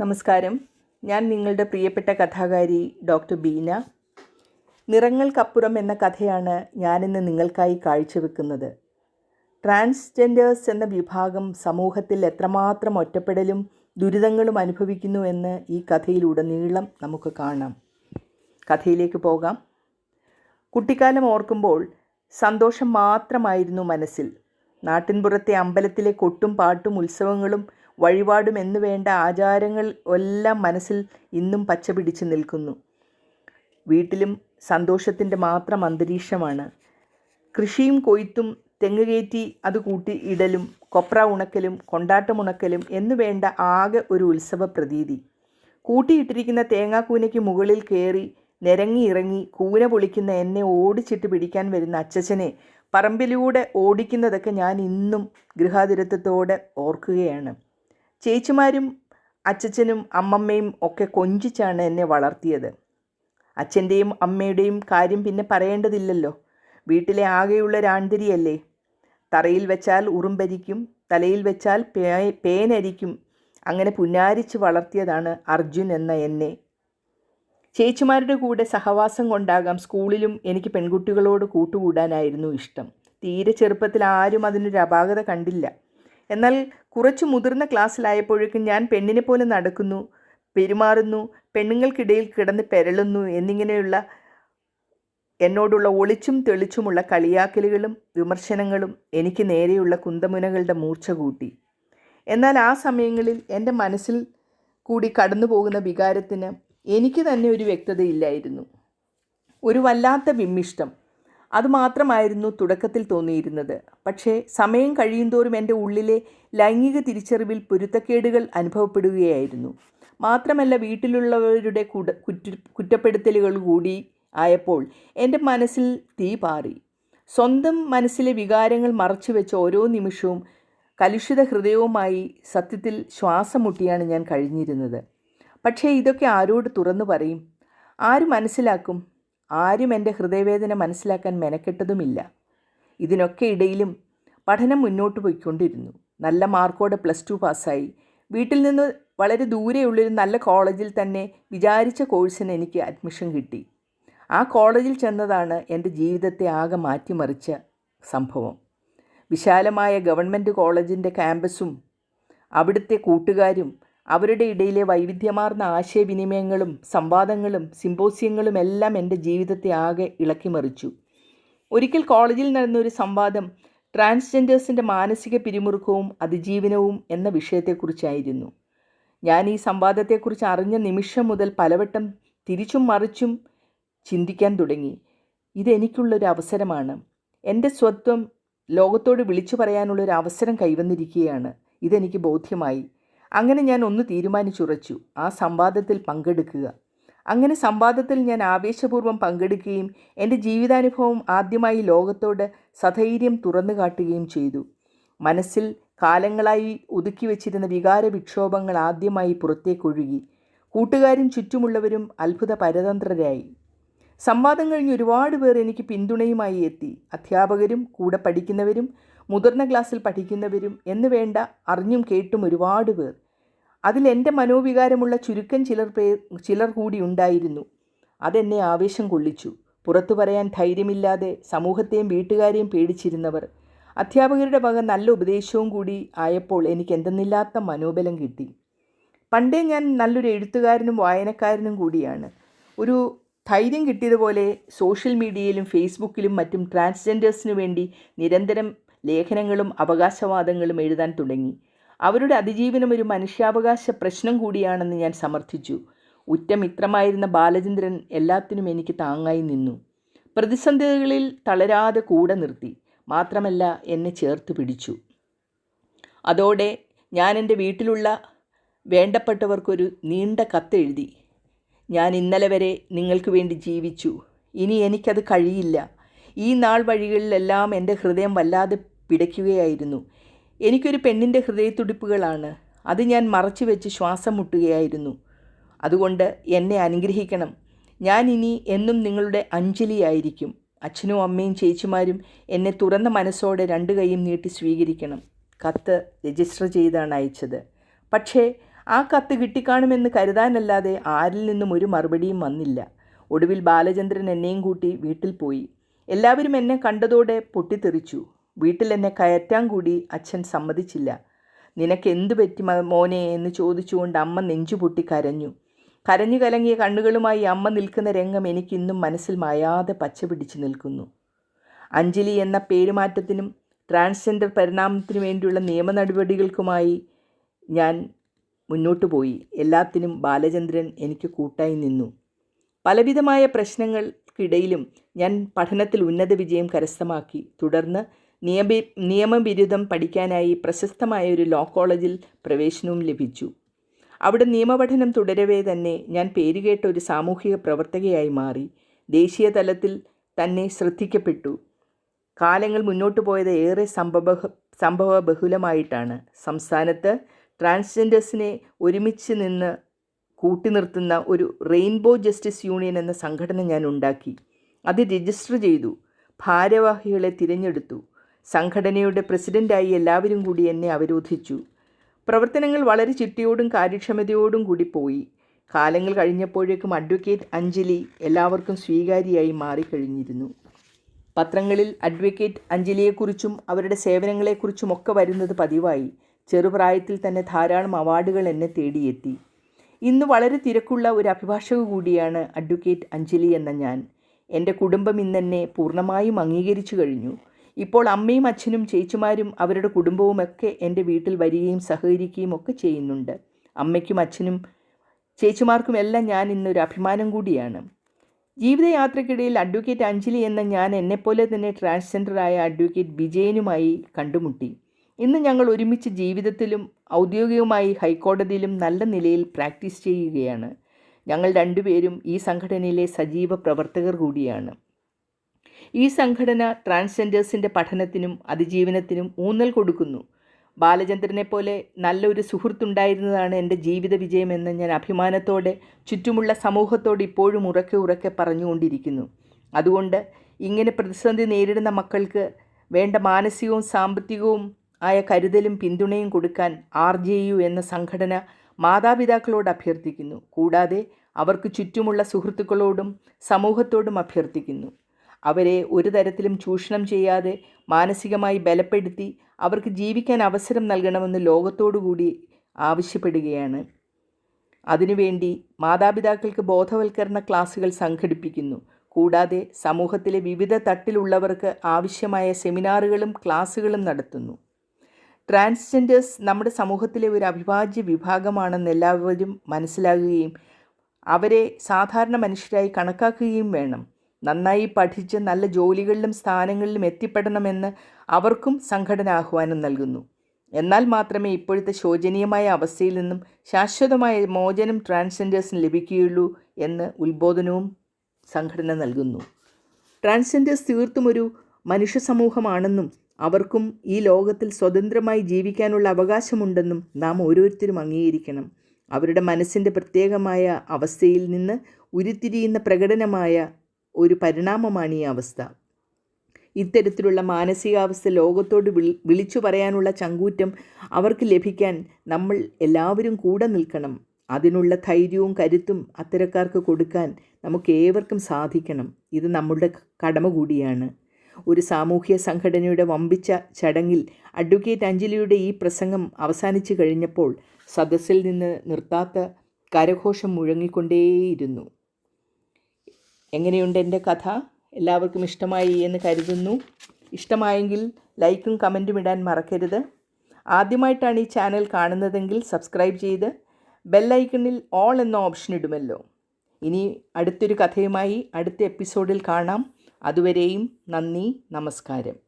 നമസ്കാരം. ഞാൻ നിങ്ങളുടെ പ്രിയപ്പെട്ട കഥാകാരി ഡോക്ടർ ബീന. നിറങ്ങൾക്കപ്പുറം എന്ന കഥയാണ് ഞാനിന്ന് നിങ്ങൾക്കായി കാഴ്ചവെക്കുന്നത്. ട്രാൻസ്ജെൻഡേഴ്സ് എന്ന വിഭാഗം സമൂഹത്തിൽ എത്രമാത്രം ഒറ്റപ്പെടലും ദുരിതങ്ങളും അനുഭവിക്കുന്നു എന്ന് ഈ കഥയിലുടനീളം നമുക്ക് കാണാം. കഥയിലേക്ക് പോകാം. കുട്ടിക്കാലം ഓർക്കുമ്പോൾ സന്തോഷം മാത്രമായിരുന്നു മനസ്സിൽ. നാട്ടിൻപുറത്തെ അമ്പലത്തിലെ കൊട്ടും പാട്ടും ഉത്സവങ്ങളും വഴിപാടും എന്നു വേണ്ട ആചാരങ്ങൾ എല്ലാം മനസ്സിൽ ഇന്നും പച്ച പിടിച്ച് നിൽക്കുന്നു. വീട്ടിലും സന്തോഷത്തിന്റെ മാത്രം അന്തരീക്ഷമാണ്. കൃഷിയും കൊയ്ത്തും തെങ്ങ് കയറ്റി അത് കൂട്ടി ഇടലും കൊപ്ര ഉണക്കലും കൊണ്ടാട്ടമുണക്കലും എന്നു വേണ്ട ആകെ ഒരു ഉത്സവ പ്രതീതി. കൂട്ടിയിട്ടിരിക്കുന്ന തേങ്ങാക്കൂനയ്ക്ക് മുകളിൽ കയറി നിരങ്ങി ഇറങ്ങി കൂന പൊളിക്കുന്ന എന്നെ ഓടിച്ചിട്ട് പിടിക്കാൻ വരുന്ന അച്ചച്ചനെ പറമ്പിലൂടെ ഓടിക്കുന്നതൊക്കെ ഞാൻ ഇന്നും ഗൃഹാതുരത്വത്തോടെ ഓർക്കുകയാണ്. ചേച്ചിമാരും അച്ഛച്ചനും അമ്മമ്മയും ഒക്കെ കൊഞ്ചിച്ചാണ് എന്നെ വളർത്തിയത്. അച്ഛന്റെയും അമ്മയുടെയും കാര്യം പിന്നെ പറയേണ്ടതില്ലല്ലോ. വീട്ടിലെ ആകെയുള്ള രാന്തിരിയല്ലേ? തറയിൽ വെച്ചാൽ ഉറുമ്പരിക്കും തലയിൽ വെച്ചാൽ പേനരിക്കും. അങ്ങനെ പുന്നാരിച്ച് വളർത്തിയതാണ് അർജുൻ എന്ന എന്നെ. ചേച്ചിമാരുടെ കൂടെ സഹവാസം കൊണ്ടാകാം സ്കൂളിലും എനിക്ക് പെൺകുട്ടികളോട് കൂട്ടുകൂടാനായിരുന്നു ഇഷ്ടം. തീരെ ചെറുപ്പത്തിൽ ആരും അതിനൊരു അപാകത കണ്ടില്ല. എന്നാൽ കുറച്ച് മുതിർന്ന ക്ലാസ്സിലായപ്പോഴേക്കും ഞാൻ പെണ്ണിനെ പോലെ നടക്കുന്നു പെരുമാറുന്നു പെണ്ണുങ്ങൾക്കിടയിൽ കിടന്ന് പെരളുന്നു എന്നിങ്ങനെയുള്ള എന്നോടുള്ള ഒളിച്ചും തെളിച്ചുമുള്ള കളിയാക്കലുകളും വിമർശനങ്ങളും എനിക്ക് നേരെയുള്ള കുന്തമുനകളുടെ മൂർച്ച കൂട്ടി. എന്നാൽ ആ സമയങ്ങളിൽ എന്റെ മനസ്സിൽ കൂടി കടന്നു പോകുന്ന വികാരത്തിന് എനിക്ക് തന്നെ ഒരു വ്യക്തതയില്ലായിരുന്നു. ഒരു വല്ലാത്ത വിമ്മിഷ്ടം. അതുമാത്രമായിരുന്നു തുടക്കത്തിൽ തോന്നിയിരുന്നത്. പക്ഷേ സമയം കഴിയുന്തോറും എന്റെ ഉള്ളിലെ ലൈംഗിക തിരിച്ചറിവിൽ പൊരുത്തക്കേടുകൾ അനുഭവപ്പെടുകയായിരുന്നു. മാത്രമല്ല വീട്ടിലുള്ളവരുടെ കുറ്റപ്പെടുത്തലുകൾ കൂടി ആയപ്പോൾ എന്റെ മനസ്സിൽ തീ പാറി. സ്വന്തം മനസ്സിലെ വികാരങ്ങൾ മറച്ചു വെച്ച ഓരോ നിമിഷവും കലുഷിത ഹൃദയവുമായി സത്യത്തിൽ ശ്വാസം മുട്ടിയാണ് ഞാൻ കഴിഞ്ഞിരുന്നത്. പക്ഷേ ഇതൊക്കെ ആരോട് തുറന്നു പറയും? ആര് മനസ്സിലാക്കും? ആരും എന്റെ ഹൃദയവേദന മനസ്സിലാക്കാൻ മെനക്കെട്ടതുമില്ല. ഇതിനൊക്കെ ഇടയിലും പഠനം മുന്നോട്ട് പോയിക്കൊണ്ടിരുന്നു. നല്ല മാർക്കോടെ പ്ലസ് ടു പാസ്സായി. വീട്ടിൽ നിന്ന് വളരെ ദൂരെയുള്ളൊരു നല്ല കോളേജിൽ തന്നെ വിചാരിച്ച കോഴ്സിന് എനിക്ക് അഡ്മിഷൻ കിട്ടി. ആ കോളേജിൽ ചെന്നതാണ് എന്റെ ജീവിതത്തെ ആകെ മാറ്റിമറിച്ച സംഭവം. വിശാലമായ ഗവൺമെന്റ് കോളേജിന്റെ ക്യാമ്പസും അവിടുത്തെ കൂട്ടുകാരും അവരുടെ ഇടയിലെ വൈവിധ്യമാർന്ന ആശയവിനിമയങ്ങളും സംവാദങ്ങളും സിമ്പോസിയങ്ങളും എല്ലാം എന്റെ ജീവിതത്തെ ആകെ ഇളക്കിമറിച്ചു ഒരിക്കൽ കോളേജിൽ നടന്നൊരു സംവാദം ട്രാൻസ്ജെൻഡേഴ്സിന്റെ മാനസിക പിരിമുറുക്കവും അതിജീവനവും എന്ന വിഷയത്തെക്കുറിച്ചായിരുന്നു. ഞാൻ ഈ സംവാദത്തെക്കുറിച്ച് അറിഞ്ഞ നിമിഷം മുതൽ പലവട്ടം തിരിച്ചും മറിച്ചും ചിന്തിക്കാൻ തുടങ്ങി. ഇതെനിക്കുള്ളൊരു അവസരമാണ്. എന്റെ സ്വത്വം ലോകത്തോട് വിളിച്ചു പറയാനുള്ളൊരു അവസരം കൈവന്നിരിക്കുകയാണ്. ഇതെനിക്ക് ബോധ്യമായി. അങ്ങനെ ഞാൻ ഒന്ന് തീരുമാനിച്ചുറച്ചു ആ സംവാദത്തിൽ പങ്കെടുക്കുക. അങ്ങനെ സംവാദത്തിൽ ഞാൻ ആവേശപൂർവം പങ്കെടുക്കുകയും എന്റെ ജീവിതാനുഭവം ആദ്യമായി ലോകത്തോട് സധൈര്യം തുറന്നു കാട്ടുകയും ചെയ്തു. മനസ്സിൽ കാലങ്ങളായി ഒതുക്കി വച്ചിരുന്ന വികാര വിക്ഷോഭങ്ങൾ ആദ്യമായി പുറത്തേക്കൊഴുകി. കൂട്ടുകാരും ചുറ്റുമുള്ളവരും അത്ഭുത പരതന്ത്രരായി സംവാദം കഴിഞ്ഞ് ഒരുപാട് പേർ എനിക്ക് പിന്തുണയുമായി എത്തി. അധ്യാപകരും കൂടെ പഠിക്കുന്നവരും മുതിർന്ന ക്ലാസ്സിൽ പഠിക്കുന്നവരും എന്ന് വേണ്ട അറിഞ്ഞും കേട്ടും ഒരുപാട് പേർ. അതിൽ എന്റെ മനോവികാരമുള്ള ചുരുക്കം ചിലർ പേർ ചിലർ കൂടി ഉണ്ടായിരുന്നു. അതെന്നെ ആവേശം കൊള്ളിച്ചു. പുറത്തു പറയാൻ ധൈര്യമില്ലാതെ സമൂഹത്തെയും വീട്ടുകാരെയും പേടിച്ചിരുന്നവർ. അധ്യാപകരുടെ വക നല്ല ഉപദേശവും കൂടി ആയപ്പോൾ എനിക്ക് എന്തെന്നില്ലാത്ത മനോബലം കിട്ടി. പണ്ടേ ഞാൻ നല്ലൊരു എഴുത്തുകാരനും വായനക്കാരനും കൂടിയാണ്. ഒരു ധൈര്യം കിട്ടിയതുപോലെ സോഷ്യൽ മീഡിയയിലും ഫേസ്ബുക്കിലും മറ്റും ട്രാൻസ്ജെൻഡേഴ്സിനു വേണ്ടി നിരന്തരം ലേഖനങ്ങളും അവകാശവാദങ്ങളും എഴുതാൻ തുടങ്ങി. അവരുടെ അതിജീവനം ഒരു മനുഷ്യാവകാശ പ്രശ്നം കൂടിയാണെന്ന് ഞാൻ സമർത്ഥിച്ചു. ഉറ്റമിത്രമായിരുന്ന ബാലചന്ദ്രൻ എല്ലാത്തിനും എനിക്ക് താങ്ങായി നിന്നു. പ്രതിസന്ധികളിൽ തളരാതെ കൂടെ നിർത്തി. മാത്രമല്ല എന്നെ ചേർത്ത് പിടിച്ചു. അതോടെ ഞാൻ എന്റെ വീട്ടിലുള്ള വേണ്ടപ്പെട്ടവർക്കൊരു നീണ്ട കത്തെഴുതി. ഞാൻ ഇന്നലെ വരെ നിങ്ങൾക്ക് വേണ്ടി ജീവിച്ചു. ഇനി എനിക്കത് കഴിയില്ല. ഈ നാൾ വഴികളിലെല്ലാം എന്റെ ഹൃദയം വല്ലാതെ പിടയ്ക്കുകയായിരുന്നു. എനിക്കൊരു പെണ്ണിന്റെ ഹൃദയത്തുടിപ്പുകളാണ്. അത് ഞാൻ മറച്ചു വെച്ച് ശ്വാസം മുട്ടുകയായിരുന്നു. അതുകൊണ്ട് എന്നെ അനുഗ്രഹിക്കണം. ഞാൻ ഇനി എന്നും നിങ്ങളുടെ അഞ്ജലിയായിരിക്കും. അച്ഛനും അമ്മയും ചേച്ചിമാരും എന്നെ തുറന്ന മനസ്സോടെ രണ്ട് കൈയും നീട്ടി സ്വീകരിക്കണം. കത്ത് രജിസ്റ്റർ ചെയ്താണ് അയച്ചത്. പക്ഷേ ആ കത്ത് കിട്ടിക്കാണുമെന്ന് കരുതാനല്ലാതെ ആരിൽ നിന്നും ഒരു മറുപടിയും വന്നില്ല. ഒടുവിൽ ബാലചന്ദ്രൻ എന്നെയും കൂട്ടി വീട്ടിൽ പോയി. എല്ലാവരും എന്നെ കണ്ടതോടെ പൊട്ടിത്തെറിച്ചു. വീട്ടിൽ എന്നെ കയറ്റാൻ കൂടി അച്ഛൻ സമ്മതിച്ചില്ല. നിനക്ക് എന്തു പറ്റി മോനെ? എന്ന് ചോദിച്ചുകൊണ്ട് അമ്മ നെഞ്ചുപൊട്ടി കരഞ്ഞു. കരഞ്ഞു കലങ്ങിയ കണ്ണുകളുമായി അമ്മ നിൽക്കുന്ന രംഗം എനിക്കിന്നും മനസ്സിൽ മായാതെ പച്ച പിടിച്ചു നിൽക്കുന്നു. അഞ്ജലി എന്ന പേരുമാറ്റത്തിനും ട്രാൻസ്ജെൻഡർ പരിണാമത്തിനു വേണ്ടിയുള്ള നിയമ നടപടികൾക്കുമായി ഞാൻ മുന്നോട്ടു പോയി. എല്ലാത്തിനും ബാലചന്ദ്രൻ എനിക്ക് കൂട്ടായി നിന്നു. പലവിധമായ പ്രശ്നങ്ങൾക്കിടയിലും ഞാൻ പഠനത്തിൽ ഉന്നത വിജയം കരസ്ഥമാക്കി. തുടർന്ന് നിയമ നിയമബിരുദം പഠിക്കാനായി പ്രശസ്തമായ ഒരു ലോ കോളേജിൽ പ്രവേശനവും ലഭിച്ചു. അവിടെ നിയമപഠനം തുടരവേ തന്നെ ഞാൻ പേരുകേട്ട ഒരു സാമൂഹിക പ്രവർത്തകയായി മാറി. ദേശീയ തലത്തിൽ തന്നെ ശ്രദ്ധിക്കപ്പെട്ടു. കാലങ്ങൾ മുന്നോട്ട് പോയത് ഏറെ സംഭവ സംഭവ ബഹുലമായിട്ടാണ്. സംസ്ഥാനത്ത് ട്രാൻസ്ജെൻഡേഴ്സിനെ ഒരുമിച്ച് നിന്ന് കൂട്ടി നിർത്തുന്ന ഒരു റെയിൻബോ ജസ്റ്റിസ് യൂണിയൻ എന്ന സംഘടന ഞാൻ ഉണ്ടാക്കി. അത് രജിസ്റ്റർ ചെയ്തു. ഭാരവാഹികളെ തിരഞ്ഞെടുത്തു. സംഘടനയുടെ പ്രസിഡന്റായി എല്ലാവരും കൂടി എന്നെ അവരോധിച്ചു. പ്രവർത്തനങ്ങൾ വളരെ ചിട്ടയോടും കാര്യക്ഷമതയോടും കൂടി പോയി. കാലങ്ങൾ കഴിഞ്ഞപ്പോഴേക്കും അഡ്വക്കേറ്റ് അഞ്ജലി എല്ലാവർക്കും സ്വീകാര്യയായി മാറിക്കഴിഞ്ഞിരുന്നു. പത്രങ്ങളിൽ അഡ്വക്കേറ്റ് അഞ്ജലിയെക്കുറിച്ചും അവരുടെ സേവനങ്ങളെക്കുറിച്ചും ഒക്കെ വരുന്നത് പതിവായി. ചെറുപ്രായത്തിൽ തന്നെ ധാരാളം അവാർഡുകൾ എന്നെ തേടിയെത്തി. ഇന്ന് വളരെ തിരക്കുള്ള ഒരു അഭിഭാഷക കൂടിയാണ് അഡ്വക്കേറ്റ് അഞ്ജലി എന്ന ഞാൻ. എന്റെ കുടുംബം ഇന്നെന്നെ പൂർണമായും അംഗീകരിച്ചു കഴിഞ്ഞു. ഇപ്പോൾ അമ്മയും അച്ഛനും ചേച്ചിമാരും അവരുടെ കുടുംബവുമൊക്കെ എന്റെ വീട്ടിൽ വരികയും സഹകരിക്കുകയും ഒക്കെ ചെയ്യുന്നുണ്ട്. അമ്മയ്ക്കും അച്ഛനും ചേച്ചിമാർക്കും എല്ലാം ഞാൻ ഇന്നൊരു അഭിമാനം കൂടിയാണ്. ജീവിതയാത്രയ്ക്കിടയിൽ അഡ്വക്കേറ്റ് അഞ്ജലി എന്ന ഞാൻ എന്നെപ്പോലെ തന്നെ ട്രാൻസ്ജെൻഡറായ അഡ്വക്കേറ്റ് വിജയനുമായി കണ്ടുമുട്ടി. ഇന്ന് ഞങ്ങൾ ഒരുമിച്ച് ജീവിതത്തിലും ഔദ്യോഗികമായി ഹൈക്കോടതിയിലും നല്ല നിലയിൽ പ്രാക്ടീസ് ചെയ്യുകയാണ്. ഞങ്ങൾ രണ്ടുപേരും ഈ സംഘടനയിലെ സജീവ പ്രവർത്തകർ കൂടിയാണ്. ഈ സംഘടന ട്രാൻസ്ജെൻഡേഴ്സിന്റെ പഠനത്തിനും അതിജീവനത്തിനും ഊന്നൽ കൊടുക്കുന്നു. ബാലചന്ദ്രനെ പോലെ നല്ലൊരു സുഹൃത്തുണ്ടായിരുന്നതാണ് എന്റെ ജീവിത വിജയമെന്ന് ഞാൻ അഭിമാനത്തോടെ ചുറ്റുമുള്ള സമൂഹത്തോട് ഇപ്പോഴും ഉറക്കെ ഉറക്കെ പറഞ്ഞുകൊണ്ടിരിക്കുന്നു. അതുകൊണ്ട് ഇങ്ങനെ പ്രതിസന്ധി നേരിടുന്ന മക്കൾക്ക് വേണ്ട മാനസികവും സാമ്പത്തികവും ആയ കരുതലും പിന്തുണയും കൊടുക്കാൻ ആർ ജെ യു എന്ന സംഘടന മാതാപിതാക്കളോട് അഭ്യർത്ഥിക്കുന്നു. കൂടാതെ അവർക്ക് ചുറ്റുമുള്ള സുഹൃത്തുക്കളോടും സമൂഹത്തോടും അഭ്യർത്ഥിക്കുന്നു. അവരെ ഒരു തരത്തിലും ചൂഷണം ചെയ്യാതെ മാനസികമായി ബലപ്പെടുത്തി അവർക്ക് ജീവിക്കാൻ അവസരം നൽകണമെന്ന് ലോകത്തോടുകൂടി ആവശ്യപ്പെടുകയാണ്. അതിനുവേണ്ടി മാതാപിതാക്കൾക്ക് ബോധവൽക്കരണ ക്ലാസുകൾ സംഘടിപ്പിക്കുന്നു. കൂടാതെ സമൂഹത്തിലെ വിവിധ തട്ടിലുള്ളവർക്ക് ആവശ്യമായ സെമിനാറുകളും ക്ലാസുകളും നടത്തുന്നു. ട്രാൻസ്ജെൻഡേഴ്സ് നമ്മുടെ സമൂഹത്തിലെ ഒരു അവിഭാജ്യ വിഭാഗമാണെന്ന് എല്ലാവരും മനസ്സിലാകുകയും അവരെ സാധാരണ മനുഷ്യരായി കണക്കാക്കുകയും വേണം. നന്നായി പഠിച്ച് നല്ല ജോലികളിലും സ്ഥാനങ്ങളിലും എത്തിപ്പെടണമെന്ന് അവർക്കും സംഘടന ആഹ്വാനം നൽകുന്നു. എന്നാൽ മാത്രമേ ഇപ്പോഴത്തെ ശോചനീയമായ അവസ്ഥയിൽ നിന്നും ശാശ്വതമായ മോചനം ട്രാൻസ്ജെൻഡേഴ്സിന് ലഭിക്കുകയുള്ളൂ എന്ന് ഉത്ബോധനവും സംഘടന നൽകുന്നു. ട്രാൻസ്ജെൻഡേഴ്സ് തീർത്തും ഒരു മനുഷ്യ സമൂഹമാണെന്നും അവർക്കും ഈ ലോകത്തിൽ സ്വതന്ത്രമായി ജീവിക്കാനുള്ള അവകാശമുണ്ടെന്നും നാം ഓരോരുത്തരും അംഗീകരിക്കണം. അവരുടെ മനസ്സിന്റെ പ്രത്യേകമായ അവസ്ഥയിൽ നിന്ന് ഉരുത്തിരിയുന്ന പ്രകടനമായ ഒരു പരിണാമമാണ് ഈ അവസ്ഥ. ഇത്തരത്തിലുള്ള മാനസികാവസ്ഥ ലോകത്തോട് വിളി വിളിച്ചു പറയാനുള്ള ചങ്കൂറ്റം അവർക്ക് ലഭിക്കാൻ നമ്മൾ എല്ലാവരും കൂടെ നിൽക്കണം. അതിനുള്ള ധൈര്യവും കരുത്തും അത്തരക്കാർക്ക് കൊടുക്കാൻ നമുക്ക് ഏവർക്കും സാധിക്കണം. ഇത് നമ്മളുടെ കടമ കൂടിയാണ്. ഒരു സാമൂഹ്യ സംഘടനയുടെ വമ്പിച്ച ചടങ്ങിൽ അഡ്വക്കേറ്റ് അഞ്ജലിയുടെ ഈ പ്രസംഗം അവസാനിച്ചു കഴിഞ്ഞപ്പോൾ സദസ്സിൽ നിന്ന് നിർത്താത്ത കരഘോഷം മുഴങ്ങിക്കൊണ്ടേയിരുന്നു. എങ്ങനെയുണ്ട് എന്റെ കഥ? എല്ലാവർക്കും ഇഷ്ടമായി എന്ന് കരുതുന്നു. ഇഷ്ടമായെങ്കിൽ ലൈക്കും കമന്റും ഇടാൻ മറക്കരുത്. ആദ്യമായിട്ടാണ് ഈ ചാനൽ കാണുന്നതെങ്കിൽ സബ്സ്ക്രൈബ് ചെയ്ത് ബെല്ലൈക്കണിൽ ഓൾ എന്ന ഓപ്ഷൻ ഇടുമല്ലോ. ഇനി അടുത്തൊരു കഥയുമായി അടുത്ത എപ്പിസോഡിൽ കാണാം. അതുവരെയും നന്ദി നമസ്കാരം.